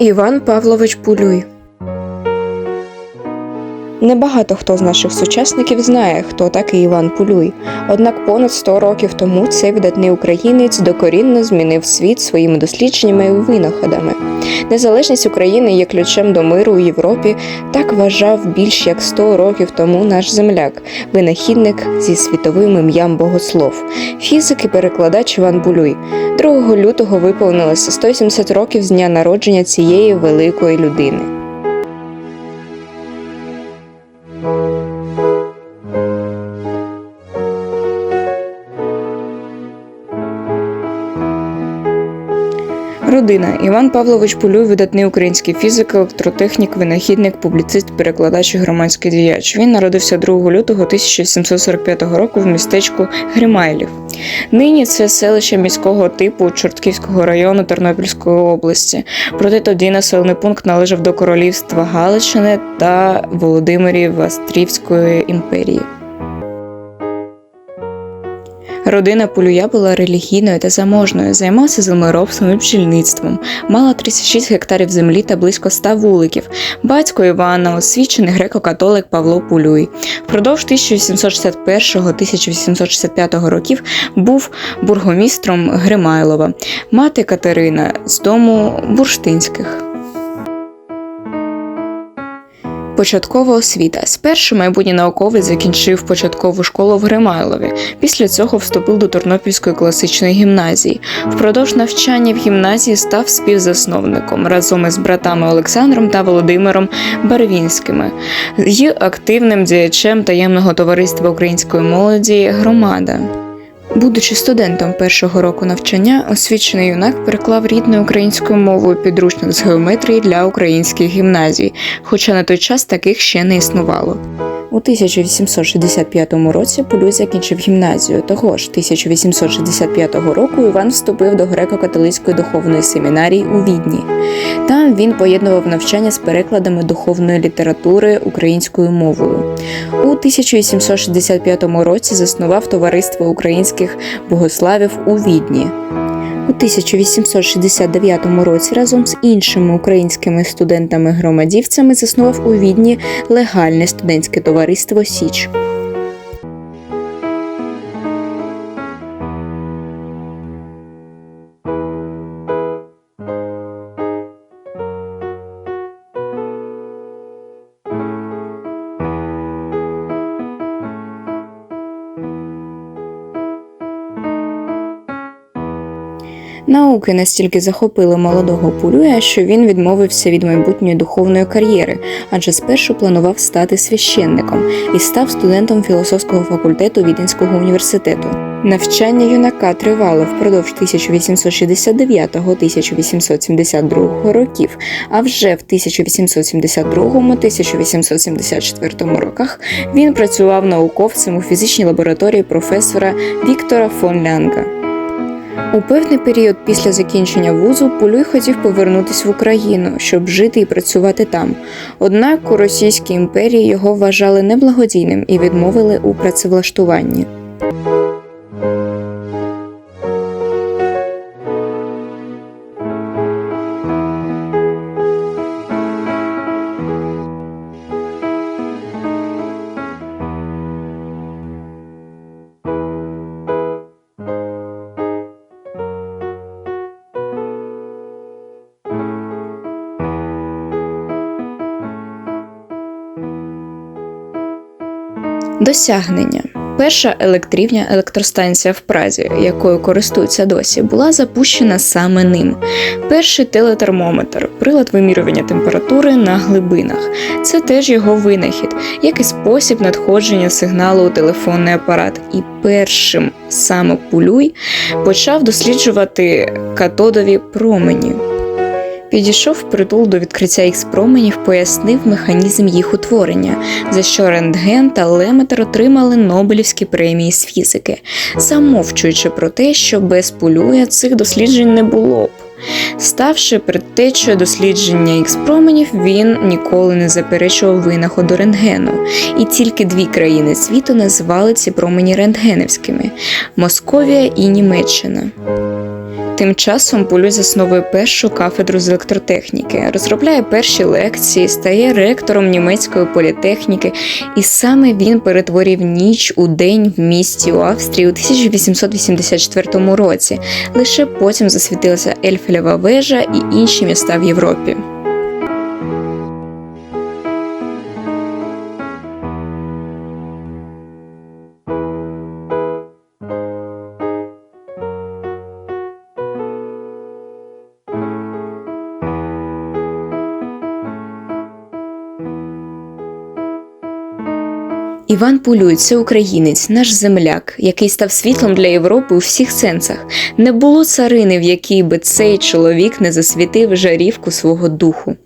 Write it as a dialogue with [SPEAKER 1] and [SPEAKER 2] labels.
[SPEAKER 1] Іван Павлович Пулюй Небагато хто з наших сучасників знає, хто такий Іван Пулюй. Однак понад 100 років тому цей видатний українець докорінно змінив світ своїми дослідженнями і винаходами. Незалежність України є ключем до миру у Європі. Так вважав більш як 100 років тому наш земляк, винахідник зі світовим ім'ям Богослов, фізик і перекладач Іван Пулюй. 2 лютого виповнилося 170 років з дня народження цієї великої людини. Родина Іван Павлович Пулюй, видатний український фізик, електротехнік, винахідник, публіцист, перекладач і громадський діяч. Він народився 2 лютого 1745 року в містечку Гримайлів. Нині це селище міського типу Чортківського району Тернопільської області. Проте тоді населений пункт належав до королівства Галичини та Володимирів Астрівської імперії. Родина Полюя була релігійною та заможною, займалася землеробством і бджільництвом, мала 36 гектарів землі та близько 100 вуликів. Батько Івана, освічений греко-католик Павло Пулюй. Впродовж 1861-1865 років був бургомістром Гримайлова, мати Катерина з дому бурштинських. Початкова освіта. Спершу майбутній науковець закінчив початкову школу в Гримайлові. Після цього вступив до Тернопільської класичної гімназії. Впродовж навчання в гімназії став співзасновником разом із братами Олександром та Володимиром Барвінськими і активним діячем таємного товариства української молоді Громада. Будучи студентом першого року навчання, освічений юнак переклав рідною українською мовою підручник з геометрії для українських гімназій, хоча на той час таких ще не існувало. У 1865 році Полюй закінчив гімназію. Того ж 1865 року Іван вступив до греко-католицької духовної семінарії у Відні. Там він поєднував навчання з перекладами духовної літератури українською мовою. У 1865 році заснував товариство українських богославів у Відні. У 1869 році разом з іншими українськими студентами-громадівцями заснував у Відні легальне студентське товариство Січ. Науки настільки захопили молодого Пулюя, що він відмовився від майбутньої духовної кар'єри, адже спершу планував стати священником і став студентом філософського факультету Віденського університету. Навчання юнака тривало впродовж 1869-1872 років, а вже в 1872-1874 роках він працював науковцем у фізичній лабораторії професора Віктора фон Лянга. У певний період після закінчення вузу Полюй хотів повернутися в Україну, щоб жити і працювати там. Однак у Російській імперії його вважали неблагодійним і відмовили у працевлаштуванні. Досягнення. Перша електрівня електростанція в Празі, якою користуються досі, була запущена саме ним. Перший телетермометр прилад вимірювання температури на глибинах. Це теж його винахід, як і спосіб надходження сигналу у телефонний апарат. І першим саме Пулюй почав досліджувати катодові промені. Підійшов впритул до відкриття їх променів, пояснив механізм їх утворення, за що рентген та леметр отримали Нобелівські премії з фізики, замовчуючи про те, що без полюя цих досліджень не було б. Ставши предтечою дослідження ікс променів, він ніколи не заперечував винаходу рентгену, і тільки дві країни світу називали ці промені рентгенівськими Московія і Німеччина. Тим часом Полюй засновує першу кафедру з електротехніки, розробляє перші лекції, стає ректором німецької політехніки, і саме він перетворив ніч у день в місті у Австрії у 1884 році. Лише потім засвітилася Ельфелева вежа і інші міста в Європі. Іван Пулюй це українець, наш земляк, який став світлом для Європи у всіх сенсах. Не було царини, в якій би цей чоловік не засвітив жарівку свого духу.